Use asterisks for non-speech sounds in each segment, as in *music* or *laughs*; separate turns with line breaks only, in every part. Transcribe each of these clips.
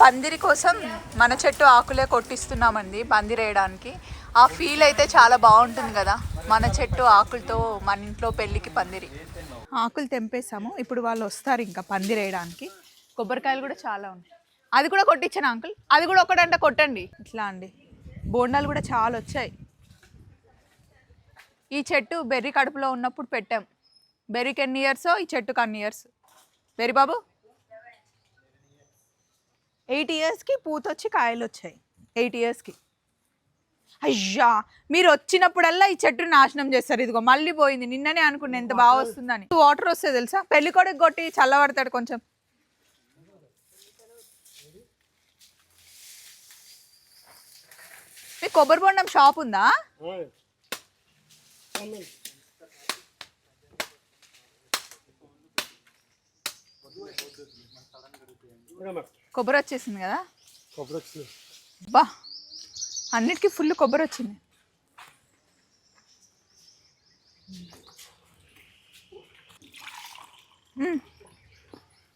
పందిరి కోసం మన చెట్టు ఆకులే కొట్టిస్తున్నామండి పందిరి వేయడానికి ఆ ఫీల్ అయితే చాలా బాగుంటుంది కదా మన చెట్టు ఆకులతో మన ఇంట్లో పెళ్ళికి పందిరి. ఆకులు తెంపేసాము ఇప్పుడు వాళ్ళు వస్తారు ఇంకా పందిరి వేయడానికి కొబ్బరికాయలు కూడా చాలా ఉన్నాయి. అది కూడా కొట్టించాను అంకుల్ అది కూడా ఒకటంటే కొట్టండి. ఇట్లా అండి. బోండాలు కూడా చాలా వచ్చాయి. ఈ చెట్టు బెర్రీ కడుపులో ఉన్నప్పుడు పెట్టాం. బెర్రీకి ఎన్ని ఇయర్స్ ఈ చెట్టుకి అన్ని ఇయర్స్ బెర్రీ బాబు? ఎయిట్ ఇయర్స్కి పూత వచ్చి కాయలు వచ్చాయి ఎయిట్ ఇయర్స్కి. అయ్యా! మీరు వచ్చినప్పుడల్లా ఈ చెట్టు నాశనం చేస్తారు. ఇదిగో మళ్ళీ పోయింది. నిన్ననే అనుకున్నా ఎంత బాగా వస్తుందని. వాటర్ వస్తే తెలుసా? పెళ్ళి కొడుకు కొట్టి చల్లబడతాడు కొంచెం. మీ కొబ్బరి బొండం షాప్ ఉందా? కొబ్బరి వచ్చేసింది కదా?
కొబ్బరి వచ్చింది
బా! అన్నిటికీ ఫుల్ కొబ్బరి వచ్చింది.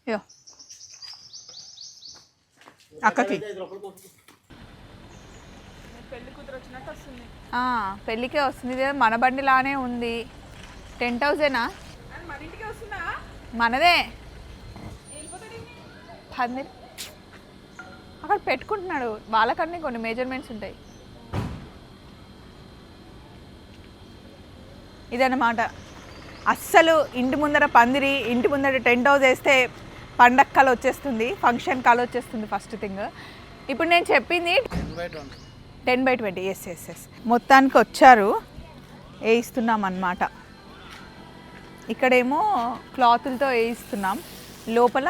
యో. అక్కకి. ఆ, పెళ్ళికే వస్తుంది. ఇదే మన బండిలానే ఉంది. టెన్ థౌజండా? మనదే. పంది అక్కడ పెట్టుకుంటున్నాడు. వాళ్ళకన్నీ కొన్ని మెజర్మెంట్స్ ఉంటాయి. ఇదన్నమాట. అస్సలు ఇంటి ముందర పందిరి ఇంటి ముందర టెంట్ హౌస్ వేస్తే పండగ కళ వచ్చేస్తుంది ఫంక్షన్ కళ వచ్చేస్తుంది ఫస్ట్ థింగ్. ఇప్పుడు నేను చెప్పింది ten by twenty. Yes yes yes మొత్తానికి వచ్చారు. వేయిస్తున్నాం అన్నమాట ఇక్కడేమో క్లాతులతో వేయిస్తున్నాం. లోపల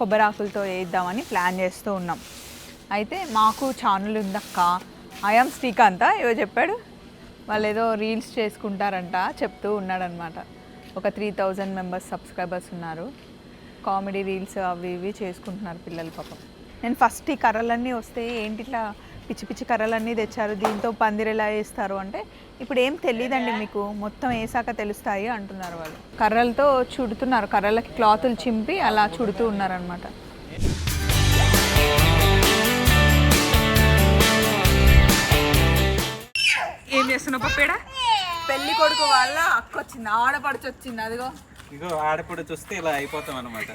కొబ్బరి ఆకులతో వేయిద్దామని ప్లాన్ చేస్తూ ఉన్నాం. అయితే మాకు ఛానల్ ఉందక్క. ఐఎమ్ శ్రీకాంత. ఏవో చెప్పాడు. వాళ్ళు ఏదో రీల్స్ చేసుకుంటారంట చెప్తూ ఉన్నాడనమాట. ఒక త్రీ థౌజండ్ మెంబర్స్ సబ్స్క్రైబర్స్ ఉన్నారు. కామెడీ రీల్స్ అవి ఇవి చేసుకుంటున్నారు పిల్లలు పాపం. నేను ఫస్ట్ ఈ కర్రలన్నీ వస్తే ఏంటి ఇట్లా పిచ్చి పిచ్చి కర్రలన్నీ తెచ్చారు దీంతో పందిరి ఎలా వేస్తారు అంటే ఇప్పుడు ఏం తెలియదండి మీకు మొత్తం వేసాక తెలుస్తాయి అంటున్నారు వాళ్ళు. కర్రలతో చుడుతున్నారు కర్రలకి క్లాతులు చింపి అలా చుడుతూ ఉన్నారనమాట ఏం చేస్తున్నావు పప్పేడా? పెళ్ళి కొడుకు వాళ్ళ అక్క వచ్చింది ఆడపడుచు వచ్చింది అదిగో.
ఇగో ఆడపడి చూస్తే ఇలా అయిపోతాం అనమాట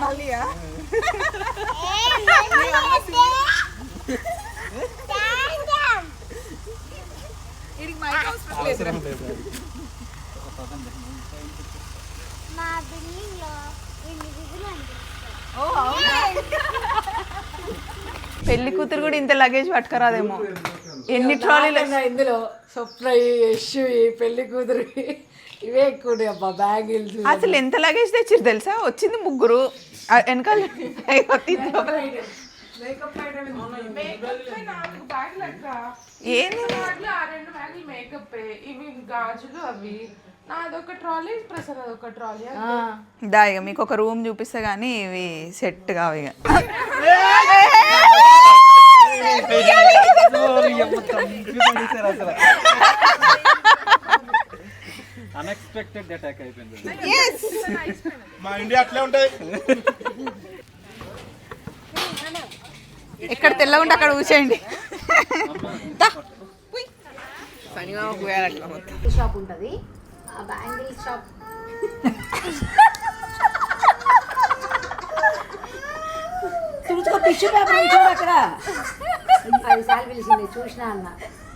మళ్ళీయా? మైక్ అవసరం లేదు
అవసరం లేదు
మా బిల్డింగ్లో ఎన్ని విధులు అనిపిస్తాయి
ఓ అవునా పెళ్ళి కూతురు కూడా ఇంత లగేజ్ పట్టుకురాదేమో. ఎన్ని ట్రాలీలు
ఇందులో స్వప్న యశ్ పెళ్ళి కూతురు. ఇవే ఎక్కువ అబ్బా బ్యాగిల్స్
అసలు ఎంత లగేజ్ తెచ్చిరు తెలుసా? వచ్చింది ముగ్గురు. వెనకాల ఏంది?
బ్యాగ్లో ఆ రెండు బ్యాగులు మేకప్ ఇవి గాజులు అవి. నాదొక ట్రాలీ ప్రసాద్ అదొక ట్రాలీ
దా ఇక మీకు ఒక రూమ్ చూపిస్తే గానీ ఇవి సెట్ కావు ఇక
అన్ఎక్స్పెక్టెడ్ అటాక్ అయిపోయింది.
మా ఇండియా అట్లే ఉంటాయి.
ఎక్కడ తెల్లగా ఉంటే అక్కడ కూర్చోండి.
షాప్ ఉంటుంది. ఆ బ్యాంగిల్ షాప్
చూసుకో టిష్యూ పేపర్ చూడు అక్కడ అది సార్లు పిలిచింది చూసిన అన్న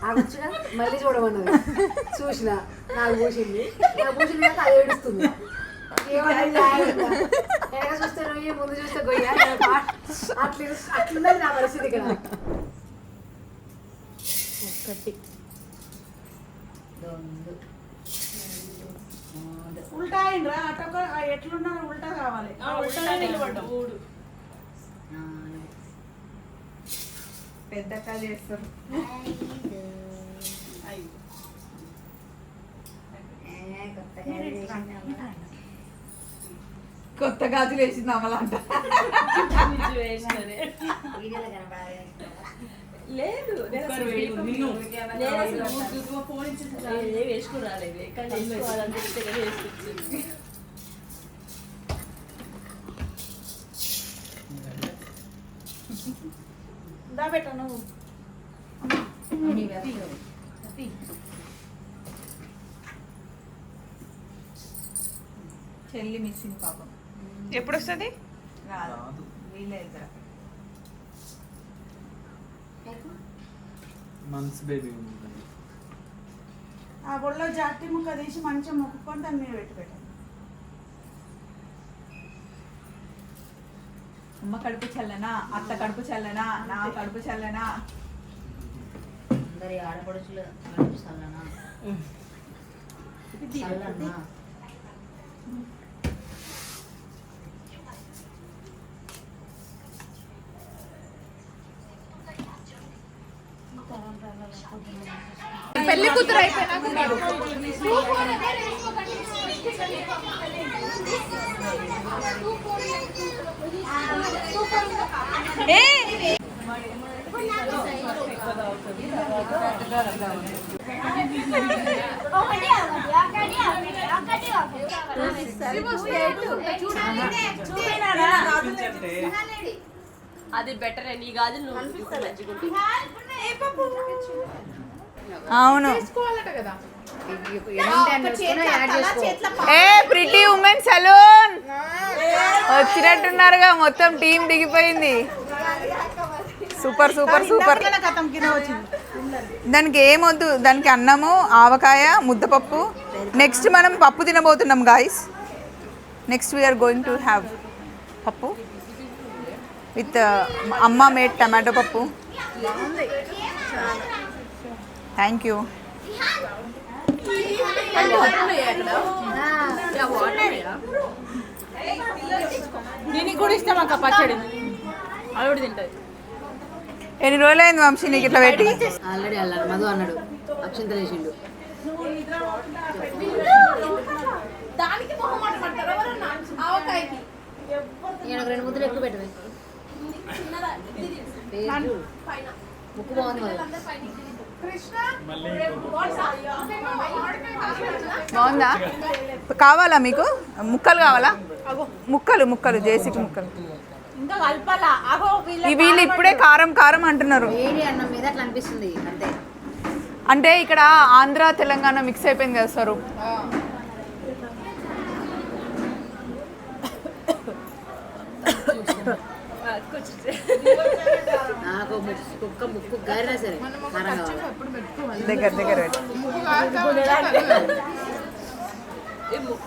ఆగొచ్చుగా మళ్ళీ చూడమన్నది చూసిన నాకు పూసింది నాకు పూసిన తర్వాత అది ఏడుస్తుంది ఏమన్నది ఆగంగా. వెనక చూస్తే రొయ్య ముందు చూస్తే గొయ్య నేను పా- అట్లా అట్లున్నది నా పరిస్థితి ఇక్కడ ఒకటి రెండు
ఉల్టా అయిండ్రా అటొక ఎట్లున్నారో ఉల్టా కావాలి.
నాలుగు
పెద్ద చేస్తారు.
ఏ, కొత్తగా చేసిన
కొత్త గాజులు వేసింది అమలంట. *laughs*
లేదు వేసుకుని రాలేదు కానీ వేసుకోవాలని చెప్తే కానీ వేసుకొచ్చింది.
దా బెట్ట నువ్వు.
చెల్లి మిస్సింగ్ పాపం.
ఎప్పుడు వస్తుంది
రాదు వీళ్ళే ఇద్దరు.
మంత్స్ బేబీ ఉంటుంది.
ఆ గుళ్ళో జాతి ముక్క తీసి మంచిగా మొక్కుకొని దాని మీద పెట్టి పెట్టండి
అమ్మ కడుపు చల్లనా? అత్త కడుపు చల్లనా? నా కడుపు చల్లనా?
అందరి ఆడపడుచులు కడుపు చల్లనా? చల్లనా?
అది బెటర్ నీ గాజులు నువ్వు మంచిగా ఉంటుంది.
అవును. ఏ ప్రిటీ ఉమెన్ సలూన్ వచ్చినట్టున్నారుగా మొత్తం టీం దిగిపోయింది. సూపర్ సూపర్ సూపర్ దానికి ఏమొద్దు దానికి అన్నము ఆవకాయ ముద్దపప్పు. నెక్స్ట్ మనం పప్పు తినబోతున్నాం guys next we are going to have pappu with amma made tomato pappu. Thank you
దీనికి కూడా ఇష్టం అక్క పచ్చడి. అది కూడా తింటది.
ఎన్ని రోజులైంది వంశీ నీకు ఇట్లా పెట్టి?
ఆల్రెడీ అన్నాడు మధు అన్నాడు అక్షంతలు వేసిండు.
దానికి
నేను ఒక రెండు ముద్దలు ఎక్కువ పెట్టవే. ముక్కు బాగుంది
బాగుందా? కావాలా మీకు? ముక్కలు కావాలా? ముక్కలు ముక్కలు జేసికి ముక్కలు.
ఇంకా కలపాలా? అగో వీళ్ళ
ఇప్పుడే కారం కారం అంటున్నారు. అంటే ఇక్కడ ఆంధ్ర తెలంగాణ మిక్స్ అయిపోయింది కదా సార్?
కుక్క ముక్కు గారినా సరే
దగ్గర దగ్గర.